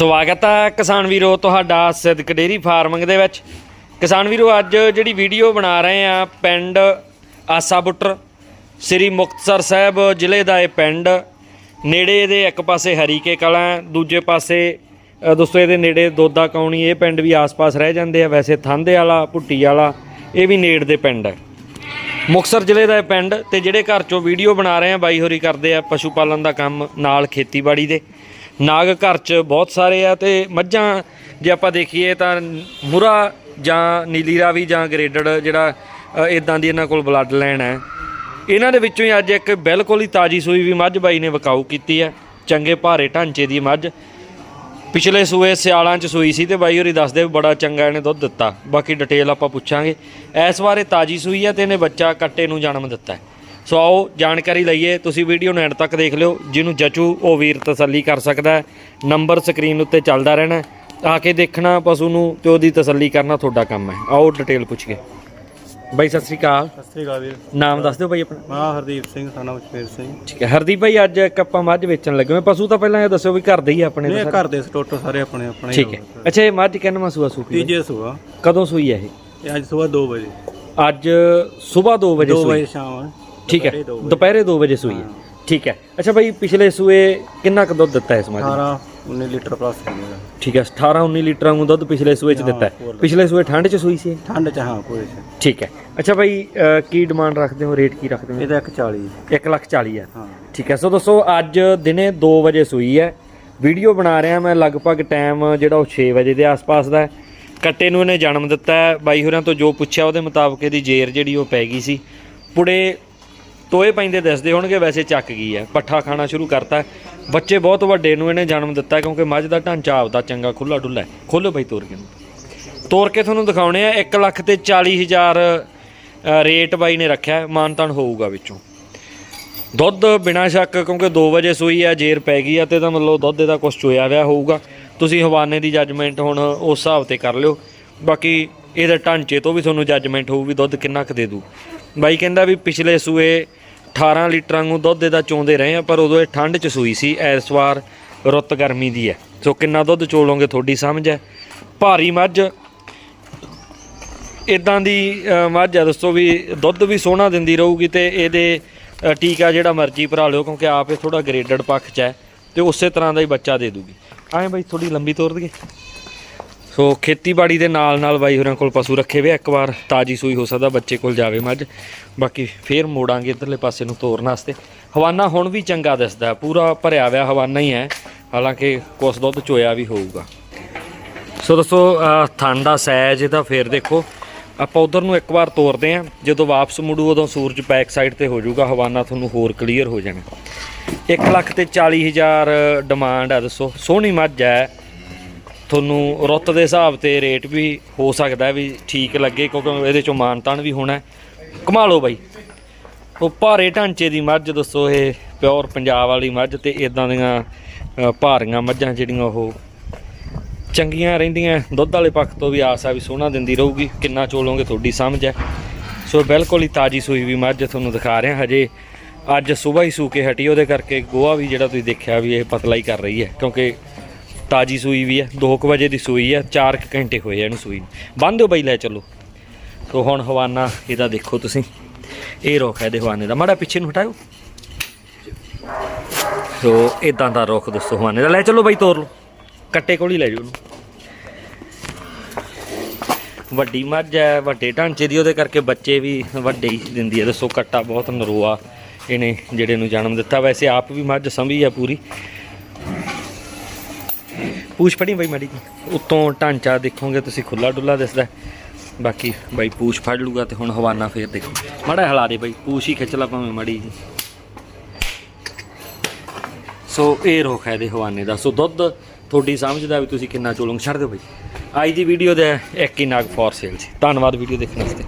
ਸਵਾਗਤ ਹੈ ਕਿਸਾਨ ਵੀਰੋ ਤੁਹਾਡਾ ਸਿੱਧਕ ਡੇਰੀ ਫਾਰਮਿੰਗ ਦੇ ਵਿੱਚ। ਕਿਸਾਨ ਵੀਰੋ ਅੱਜ ਜਿਹੜੀ ਵੀਡੀਓ ਬਣਾ ਰਹੇ ਆ ਪਿੰਡ ਆਸਾ ਬੁੱਟਰ ਸ੍ਰੀ ਮੁਕਤਸਰ ਸਾਹਿਬ ਜ਼ਿਲ੍ਹੇ ਦਾ ਇਹ ਪਿੰਡ। ਨੇੜੇ ਇਹਦੇ ਇੱਕ ਪਾਸੇ ਹਰੀਕੇ ਕਲਾਂ ਦੂਜੇ ਪਾਸੇ ਅ, ਦੋਸਤੋ ਇਹਦੇ ਨੇੜੇ ਦੋਦਾ ਕੌਣੀ ਇਹ ਪਿੰਡ ਵੀ ਆਸ-ਪਾਸ ਰਹਿ ਜਾਂਦੇ ਆ। ਵੈਸੇ ਥਾਂਦੇ ਵਾਲਾ ਭੁੱਟੀ ਵਾਲਾ ਇਹ ਵੀ ਨੇੜ ਦੇ ਪਿੰਡ ਹੈ। ਮੁਕਤਸਰ ਜ਼ਿਲ੍ਹੇ ਦਾ ਇਹ ਪਿੰਡ ਤੇ ਜਿਹੜੇ ਘਰ ਚੋਂ ਵੀਡੀਓ ਬਣਾ ਰਹੇ ਆ ਬਾਈ ਹੋਰੀ ਕਰਦੇ ਆ ਪਸ਼ੂ ਪਾਲਣ ਦਾ ਕੰਮ ਨਾਲ ਖੇਤੀਬਾੜੀ ਦੇ। ਨਾਗ ਘਰ 'ਚ ਬਹੁਤ ਸਾਰੇ ਆ ਤੇ ਮੱਝਾਂ ਜੇ ਆਪਾਂ ਦੇਖੀਏ ਤਾਂ ਮੁਰਾ ਜਾਂ ਨੀਲੀ ਰਾਵੀ ਜਾਂ ਗ੍ਰੇਡਡ ਜਿਹੜਾ ਇਦਾਂ ਦੀ ਇਹਨਾਂ ਕੋਲ ਬਲੱਡ ਲਾਈਨ ਹੈ। ਇਹਨਾਂ ਦੇ ਵਿੱਚੋਂ ਹੀ ਅੱਜ ਇੱਕ ਬਿਲਕੁਲ ਹੀ ਤਾਜੀ ਸੂਈ ਵੀ ਮੱਝ ਬਾਈ ਨੇ ਵਿਕਾਊ ਕੀਤੀ ਹੈ। ਚੰਗੇ ਭਾਰੇ ਢਾਂਚੇ ਦੀ ਮੱਝ। ਪਿਛਲੇ ਸੂਏ ਸਿਆਲਾਂ ਚ ਸੂਈ ਸੀ ਤੇ ਬਾਈ ਹੋਰੀ ਦੱਸਦੇ ਵੀ ਬੜਾ ਚੰਗਾ ਇਹਨੇ ਦੁੱਧ ਦਿੱਤਾ। ਬਾਕੀ ਡਿਟੇਲ ਆਪਾਂ ਪੁੱਛਾਂਗੇ। ਇਸ ਵਾਰੇ ਤਾਜੀ ਸੂਈ ਹੈ ਤੇ ਇਹਨੇ ਬੱਚਾ ਕੱਟੇ ਨੂੰ ਜਨਮ ਦਿੱਤਾ ਹੈ। ਸੋ ਆਓ ਜਾਣਕਾਰੀ ਲਈਏ ਤੁਸੀਂ ਵੀਡੀਓ ਨੂੰ ਐਂਡ ਤੱਕ ਦੇਖ ਲਿਓ ਜਿਹਨੂੰ ਜਚੂ ਉਹ ਵੀਰ ਤਸੱਲੀ ਕਰ ਸਕਦਾ ਹੈ ਨੰਬਰ ਸਕਰੀਨ ਉੱਤੇ ਚੱਲਦਾ ਰਹਿਣਾ ਹੈ। ਆ ਕੇ ਦੇਖਣਾ ਪਸ਼ੂ ਨੂੰ ਤੇ ਉਹਦੀ ਤਸੱਲੀ ਕਰਨਾ ਤੁਹਾਡਾ ਕੰਮ ਹੈ। ਆਓ ਡਿਟੇਲ ਪੁੱਛ ਕੇ ਬਾਈ ਸਤਿ ਸ੍ਰੀ ਅਕਾਲ। ਸਤਿ ਸ੍ਰੀ ਅਕਾਲ ਵੀਰ। ਨਾਮ ਦੱਸ ਦਿਓ ਬਾਈ ਆਪਣਾ। ਮੈਂ ਹਰਦੀਪ ਸਿੰਘ ਸਾਨਾ ਬਸ਼ਮੀਰ ਸਿੰਘ। ਠੀਕ ਹੈ। ਹਰਦੀਪ ਭਾਈ ਅੱਜ ਇੱਕ ਆਪਾਂ ਮੱਝ ਵੇਚਣ ਲੱਗੇ ਹੋਏ। ਪਸ਼ੂ ਤਾਂ ਪਹਿਲਾਂ ਇਹ ਦੱਸਿਓ ਵੀ ਘਰ ਦੇ ਹੀ ਆਪਣੇ ਤਾਂ ਘਰ ਦੇ ਟੋਟੋ ਸਾਰੇ ਆਪਣੇ ਆਪਣੇ ਹੀ ਠੀਕ ਹੈ। ਅੱਛਾ ਇਹ ਮੱਝ ਕਿੰਨਵਾਂ ਸੂਆ ਸੂਪੀ ਬਾਈ? ਤੀਜੇ ਸੁਆ। ਕਦੋਂ ਸੂਈ ਹੈ ਇਹ? ਇਹ ਅੱਜ ਸਵੇਰ 2 ਵਜੇ। ਅੱਜ ਸਵੇਰ 2 ਵਜੇ 2 ਸੂਈ। ਵਜੇ ਸ਼ਾਮ ਠੀਕ ਹੈ ਦੁਪਹਿਰੇ ਦੋ ਵਜੇ। ਦੁਪਹਿਰੇ 2 ਵਜੇ ਸੂਈ ਹੈ। ਠੀਕ ਹੈ। ਅੱਛਾ ਭਾਈ ਪਿਛਲੇ ਸੂਏ ਕਿੰਨਾ ਕੁ ਦੁੱਧ ਦਿੱਤਾ ਇਸ ਮੱਝ ਨੇ? 18 19 ਲੀਟਰ ਪਲੱਸ ਠੀਕ ਹੈ 18 19 ਲੀਟਰ ਵਾਂਗੂ ਦੁੱਧ ਪਿਛਲੇ ਸੂਏ ਚ ਦਿੱਤਾ ਹੈ। ਪਿਛਲੇ ਸੂਏ ਠੰਡ ਚ ਸੂਈ ਸੀ ਇਹ? ਠੰਡ ਚ ਹਾਂ ਕੋਈ ਸੇ ਠੀਕ ਹੈ। ਅੱਛਾ ਭਾਈ ਕੀ ਡਿਮਾਂਡ ਰੱਖਦੇ ਹੋ? ਰੇਟ ਕੀ ਰੱਖਦੇ ਹੋ? ਇਹਦਾ 140 1 ਲੱਖ 40 ਹਜ਼ਾਰ। ਹਾਂ। ਠੀਕ ਹੈ ਸੋ ਦੋਸਤੋ ਅੱਜ ਦਿਨੇ 2 ਵਜੇ ਸੂਈ ਹੈ। ਵੀਡੀਓ ਬਣਾ ਰਿਹਾ ਮੈਂ ਲਗਭਗ ਟਾਈਮ ਜਿਹੜਾ ਉਹ 6 ਵਜੇ ਦੇ ਆਸ-ਪਾਸ ਦਾ ਹੈ। ਕੱਟੇ ਨੂੰ ਇਹਨੇ ਜਨਮ ਦਿੱਤਾ ਹੈ। ਬਾਈ ਹੋਰਾਂ ਤੋਂ ਜੋ ਪੁੱਛਿਆ ਉਹਦੇ ਮੁਤਾਬਕ ਇਹਦੀ ਜੇਰ ਜਿਹੜੀ ਉਹ ਪੈ ਗਈ ਸੀ। ਪੁੜੇ ਤੋਏ ਪੈਂਦੇ ਦਿਸਦੇ ਹੋਣਗੇ ਵੈਸੇ ਚੱਕ ਗਈ ਹੈ ਪੱਠਾ ਖਾਣਾ ਸ਼ੁਰੂ ਕਰਤਾ। ਬੱਚੇ ਬਹੁਤ ਵੱਡੇ ਨੂੰ ਇਹਨੇ ਜਨਮ ਦਿੱਤਾ ਕਿਉਂਕਿ ਮੱਝ ਦਾ ਢਾਂਚਾ ਆਪਦਾ ਚੰਗਾ ਖੁੱਲਾ ਡੁੱਲਾ ਹੈ। ਖੋਲੋ ਬਾਈ ਤੋਰ ਕੇ। ਤੋਰ ਕੇ ਤੁਹਾਨੂੰ ਦਿਖਾਉਣੇ ਆ 1 ਲੱਖ ਤੇ 40 ਹਜ਼ਾਰ ਰੇਟ ਬਾਈ ਨੇ ਰੱਖਿਆ ਹੈ, ਮਾਨਤਾਨ ਹੋਊਗਾ ਵਿੱਚੋਂ। ਦੁੱਧ ਬਿਨਾਂ ਸ਼ੱਕ ਕਿਉਂਕਿ 2 ਵਜੇ ਸੂਈ ਆ ਜੇਰ ਪੈ ਗਈ ਆ ਤੇ ਤਾਂ ਮਤਲਬ ਦੁੱਧ ਇਹਦਾ ਕੁਝ ਚੋਇਆ ਹੋਇਆ ਹੋਊਗਾ। ਤੁਸੀਂ ਹਵਾਨੇ ਦੀ ਜੱਜਮੈਂਟ ਹੁਣ ਉਸ ਹਿਸਾਬ ਤੇ ਕਰ ਲਿਓ। ਬਾਕੀ ਇਹਦੇ ਢਾਂਚੇ ਤੋਂ ਵੀ ਤੁਹਾਨੂੰ ਜੱਜਮੈਂਟ ਹੋਊ ਵੀ ਦੁੱਧ ਕਿੰਨਾ ਕੁ ਦੇ ਦੂ। ਬਾਈ ਕਹਿੰਦਾ ਵੀ ਪਿਛਲੇ ਸੂਏ 18 ਲੀਟਰਾਂ ਨੂੰ ਦੁੱਧ ਇਹਦਾ ਚੋਂਦੇ ਰਹੇ ਆ, ਪਰ ਉਦੋਂ ਇਹ ਠੰਡ ਚ ਸੂਈ ਸੀ ਇਸ ਵਾਰ ਰੁੱਤ ਗਰਮੀ ਦੀ ਹੈ। ਸੋ ਕਿੰਨਾ ਦੁੱਧ ਚੋਲੋਗੇ ਤੁਹਾਡੀ ਸਮਝ ਹੈ। ਭਾਰੀ ਮੱਝ। ਇਦਾਂ ਦੀ ਮੱਝ ਹੈ ਦੋਸਤੋ ਵੀ ਦੁੱਧ ਵੀ ਸੋਹਣਾ ਦਿੰਦੀ ਰਹੂਗੀ ਤੇ ਇਹਦੇ ਟੀਕਾ ਜਿਹੜਾ ਮਰਜ਼ੀ ਭਰਾ ਲਿਓ, ਕਿਉਂਕਿ ਆਪ ਇਹ ਥੋੜਾ ਗ੍ਰੇਡਡ ਪੱਖ 'ਚ ਹੈ ਤੇ ਉਸੇ ਤਰ੍ਹਾਂ ਦਾ ਹੀ ਬੱਚਾ ਦੇ ਦੂਗੀ। ਐਂ ਬਾਈ ਥੋੜੀ ਲੰਬੀ ਤੋਰ ਦਈਏ। ਸੋ ਖੇਤੀਬਾੜੀ ਦੇ ਨਾਲ ਨਾਲ ਬਾਈ ਹੋਰਾਂ ਕੋਲ ਪਸ਼ੂ ਰੱਖੇ ਵੇ ਇੱਕ ਵਾਰ ਤਾਜੀ ਸੂਈ ਹੋ ਸਕਦਾ, ਬੱਚੇ ਕੋਲ ਜਾਵੇ ਮੱਝ। ਬਾਕੀ ਫੇਰ ਮੋੜਾਂਗੇ ਇਧਰਲੇ ਪਾਸੇ ਨੂੰ ਤੋਰਨ ਵਾਸਤੇ। ਹਵਾਨਾ ਹੁਣ ਵੀ ਚੰਗਾ ਦਿਸਦਾ, ਪੂਰਾ ਭਰਿਆ ਹੋਇਆ ਹਵਾਨਾ ਹੀ ਹੈ। ਹਾਲਾਂਕਿ ਕੁਛ ਦੁੱਧ ਚੋਇਆ ਵੀ ਹੋਊਗਾ। ਸੋ ਦੋਸਤੋ ਅਹ ਥਣ ਦਾ ਸਾਈਜ਼ ਇਹਦਾ ਫੇਰ ਦੇਖੋ। ਆਪਾਂ ਉਧਰ ਨੂੰ ਇੱਕ ਵਾਰ ਤੋਰਦੇ ਆਂ ਜਦੋਂ ਵਾਪਸ ਮੁੜੂ, ਉਦੋਂ ਸੂਰਜ ਬੈਕ ਸਾਈਡ ਤੇ ਹੋ ਜਾਊਗਾ, ਹਵਾਨਾ ਤੁਹਾਨੂੰ ਹੋਰ ਕਲੀਅਰ ਹੋ ਜਾਣਾ। 1 ਲੱਖ ਤੇ 40 ਹਜ਼ਾਰ ਡਿਮਾਂਡ ਹੈ ਦੱਸੋ। ਸੋਹਣੀ ਮੱਝ ਹੈ। ਤੁਹਾਨੂੰ ਰੁੱਤ ਦੇ ਹਿਸਾਬ ਤੇ ਰੇਟ ਵੀ ਹੋ ਸਕਦਾ ਵੀ ਠੀਕ ਲੱਗੇ, ਕਿਉਂਕਿ ਇਹਦੇ ਚੋਂ ਮਾਨਤਾਨ ਵੀ ਹੋਣਾ ਹੈ। ਕਮਾ ਲਓ ਬਾਈ। ਉਹ ਭਾਰੇ ਢਾਂਚੇ ਦੀ ਮੱਝ, ਦੱਸੋ ਇਹ ਪਿਓਰ ਪੰਜਾਬ ਵਾਲੀ ਮੱਝ ਤੇ ਇਦਾਂ ਦੀਆਂ ਭਾਰੀਆਂ ਮੱਝਾਂ ਜਿਹੜੀਆਂ ਉਹ ਚੰਗੀਆਂ ਰਹਿੰਦੀਆਂ ਦੁੱਧ ਵਾਲੇ ਪੱਖ ਤੋਂ ਵੀ ਆਸ ਆ ਵੀ ਸੋਹਣਾ ਦਿੰਦੀ ਰਹੂਗੀ। ਕਿੰਨਾ ਚੋਲੋਂਗੇ ਤੁਹਾਡੀ ਸਮਝ ਹੈ। ਸੋ ਬਿਲਕੁਲ ਹੀ ਤਾਜੀ ਸੂਈ ਵੀ ਮੱਝ ਤੁਹਾਨੂੰ ਦਿਖਾ ਰਿਹਾ। ਹਜੇ ਅੱਜ ਸਵੇਰ ਹੀ ਸੂ ਕੇ ਹਟੀ, ਉਹਦੇ ਕਰਕੇ ਗੋਹਾ ਵੀ ਜਿਹੜਾ ਤੁਸੀਂ ਦੇਖਿਆ ਵੀ ਇਹ ਪਤਲਾ ਹੀ ਕਰ ਰਹੀ ਹੈ, ਕਿਉਂਕਿ ਤਾਜੀ ਸੂਈ ਵੀ ਹੈ 2 ਵਜੇ ਦੀ ਸੂਈ ਹੈ 4 ਘੰਟੇ ਹੋਏ ਆ ਇਹਨੂੰ ਸੂਈ ਨੂੰ। ਬੰਨ ਦਿਓ ਬਾਈ, ਲੈ ਚਲੋ। ਸੋ ਹੁਣ ਹਵਾਨਾ, ਇਹਦਾ ਦੇਖੋ ਤੁਸੀਂ। ਇਹ ਰੁੱਖ ਹੈ ਇਹਦੇ ਹਵਾਨੇ ਦਾ। ਮਾੜਾ ਪਿੱਛੇ ਨੂੰ ਹਟਾਓ ਸੋ ਇਦਾਂ ਦਾ ਰੁੱਖ ਦੱਸੋ ਹਵਾਨੇ ਦਾ। ਲੈ ਚੱਲੋ ਬਾਈ, ਤੋਰ ਲਓ। ਕੱਟੇ ਕੋਲ ਹੀ ਲੈ ਜਾਓ ਉਹਨੂੰ ਵੱਡੀ ਮੱਝ ਹੈ, ਵੱਡੇ ਢਾਂਚੇ ਦੀ, ਉਹਦੇ ਕਰਕੇ ਬੱਚੇ ਵੀ ਵੱਡੇ ਹੀ ਦਿੰਦੀ ਹੈ। ਦੱਸੋ, ਕੱਟਾ ਬਹੁਤ ਨਰੋਆ ਇਹਨੇ, ਜਿਹੜੇ ਨੂੰ ਜਨਮ ਦਿੱਤਾ। ਵੈਸੇ ਆਪ ਵੀ ਮੱਝ ਸੰਭੀ ਆ ਪੂਰੀ। ਪੂਛ ਫੜੀ ਬਾਈ ਮਾੜੀ ਉੱਤੋਂ ਢਾਂਚਾ ਦੇਖੋਗੇ ਤੁਸੀਂ ਖੁੱਲਾ ਡੁੱਲਾ ਦਿਸਦਾ ਬਾਕੀ ਬਾਈ ਪੂਛ ਫੜ ਲੂਗਾ ਤੇ ਹੁਣ ਹਵਾਨਾ ਫੇਰ ਦੇਖੋ। ਮਾੜਾ ਜਿਹਾ ਹਿਲਾ ਦੇ ਬਾਈ, ਪੂਛ ਹੀ ਖਿੱਚ ਲਾ ਭਾਵੇਂ ਮਾੜੀ ਜੀ। ਸੋ ਇਹ ਰੋਖ ਹੈ ਦੇ ਹਵਾਨੇ ਦਾ। ਸੋ ਦੁੱਧ ਤੁਹਾਡੀ ਸਮਝਦਾ ਵੀ ਤੁਸੀਂ ਕਿੰਨਾ ਚੋਲੋਗੇ ਛੱਡ ਦਿਓ ਬਾਈ। ਅੱਜ ਦੀ ਵੀਡੀਓ ਦਾ ਇੱਕ ਹੀ ਨਾਗ ਫੋਰ ਸੇਲ ਸੀ। ਧੰਨਵਾਦ ਵੀਡੀਓ ਦੇਖਣ ਵਾਸਤੇ।